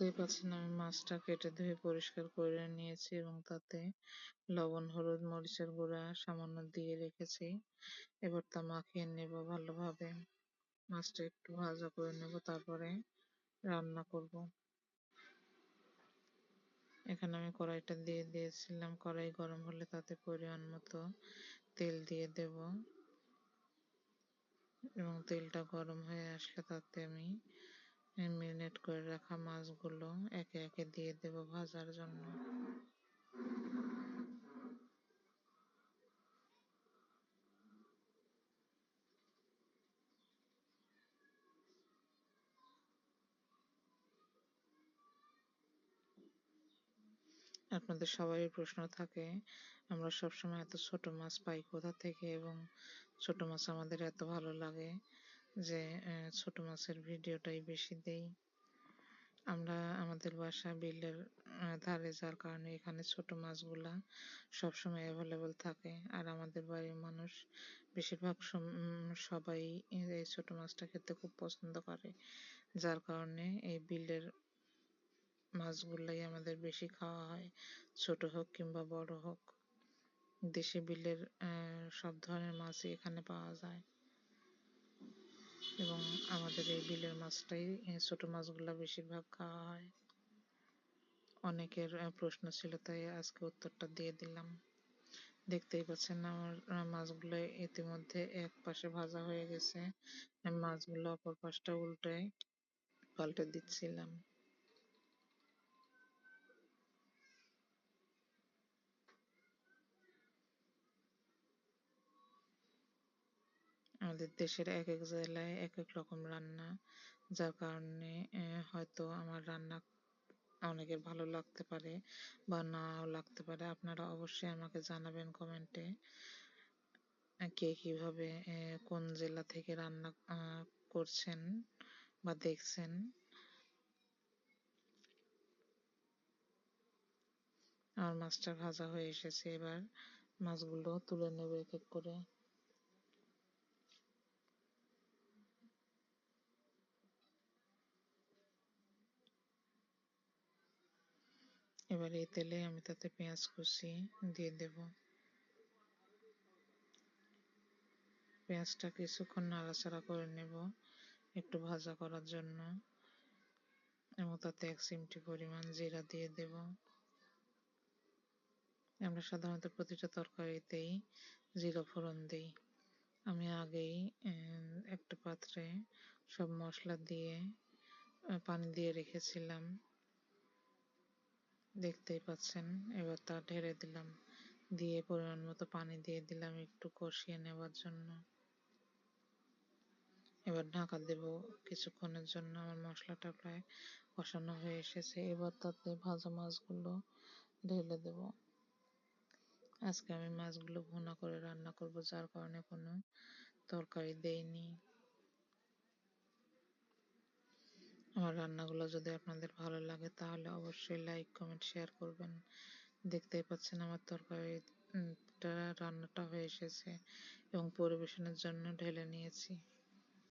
দেখতেই পাচ্ছেন আমি মাছটা কেটে ধুয়ে পরিষ্কার করে নিয়েছি এবং তাতে লবণ, হলুদ, মরিচের গুঁড়া সামান্য দিয়ে রেখেছি। এবার তা মাখিয়ে নেব ভালোভাবে। মাছটা একটু ভাজা করে নেব, তারপরে রান্না করব। এখানে আমি কড়াইটা দিয়ে দিয়েছিলাম। কড়াই গরম হলে তাতে পরিমাণ মতো তেল দিয়ে দেব। এবং তেলটা গরম হয়ে আসলে তাতে আমি মেরিনেট করে রাখা মাছগুলো একে একে দিয়ে দেব ভাজার জন্য। আপনাদের সবারই প্রশ্ন থাকে, আমরা সবসময় এত ছোট মাছ পাই কোথা থেকে এবং ছোট মাছ আমাদের এত ভালো লাগে। যে ছোট মাছের ভিডিওটাই বেশি দেই। আমরা আমাদের বাসা বিলের ধারে, যার কারণে এখানে ছোট মাছগুলা সবসময় অ্যাভেলেবল থাকে। আর আমাদের বাড়ির মানুষ বেশিরভাগ সবাই এই ছোট মাছটা খেতে খুব পছন্দ করে। যার কারণে এই বিলের মাছগুলাই আমাদের বেশি খাওয়া হয়। ছোট হোক কিংবা বড় হোক, দেশি বিলের সব ধরনের মাছই এখানে পাওয়া যায়। এবং আমাদের এই বিলের মাছটাই ছোট মাছগুলো বেশিরভাগ খাওয়া হয়। অনেকের প্রশ্ন ছিল, তাই আজকে উত্তরটা দিয়ে দিলাম। দেখতেই পাচ্ছেন আমার মাছগুলো ইতিমধ্যে এক পাশে ভাজা হয়ে গেছে। মাছগুলো অপর পাশটা উল্টে পাল্টে দিচ্ছিলাম। আমাদের দেশের এক এক জেলায় এক এক রকম রান্না, যার কারণে হয়তো আমার রান্না অনেকের ভালো লাগতে পারে বা নাও লাগতে পারে। আপনারা অবশ্যই আমাকে জানাবেন কমেন্টে কে কীভাবে কোন জেলা থেকে রান্না করছেন বা দেখছেন। আমার মাছটা ভাজা হয়ে এসেছে, এবার মাছগুলো তুলে নেবে এক এক করে। এবার এই তেলে আমি তাতে পেঁয়াজ কুচি দিয়ে দেব। পেঁয়াজটা কিছুক্ষণ নাড়াচাড়া করে নেব একটু ভাজা করার জন্য। এবং তাতে এক চিমটি পরিমাণ জিরা দিয়ে দেব। আমরা সাধারণত প্রতিটা তরকারিতেই জিরা ফোড়ন দিই। আমি আগেই একটা পাত্রে সব মশলা দিয়ে পানি দিয়ে রেখেছিলাম। দেখতেই পাচ্ছেন। এবার তা ঢেলে দিলাম। দিয়ে পরিমাণ মতো পানি দিয়ে দিলাম একটু কষিয়ে নেওয়ার জন্য। এবার ঢাকা দেব কিছুক্ষণের জন্য। আমার মশলাটা প্রায় কষানো হয়ে এসেছে। এবার তাতে ভাজা মাছগুলো ঢেলে দেব। আজকে আমি মাছগুলো ভুনা করে রান্না করব, যার কারণে কোনো তরকারি দেইনি। আমার রান্নাগুলো যদি আপনাদের ভালো লাগে, তাহলে অবশ্যই লাইক কমেন্ট শেয়ার করবেন। দেখতেই পাচ্ছেন আমার তরকারিটা, রান্নাটা হয়ে এসেছে এবং পরিবেশনের জন্য ঢেলে নিয়েছি।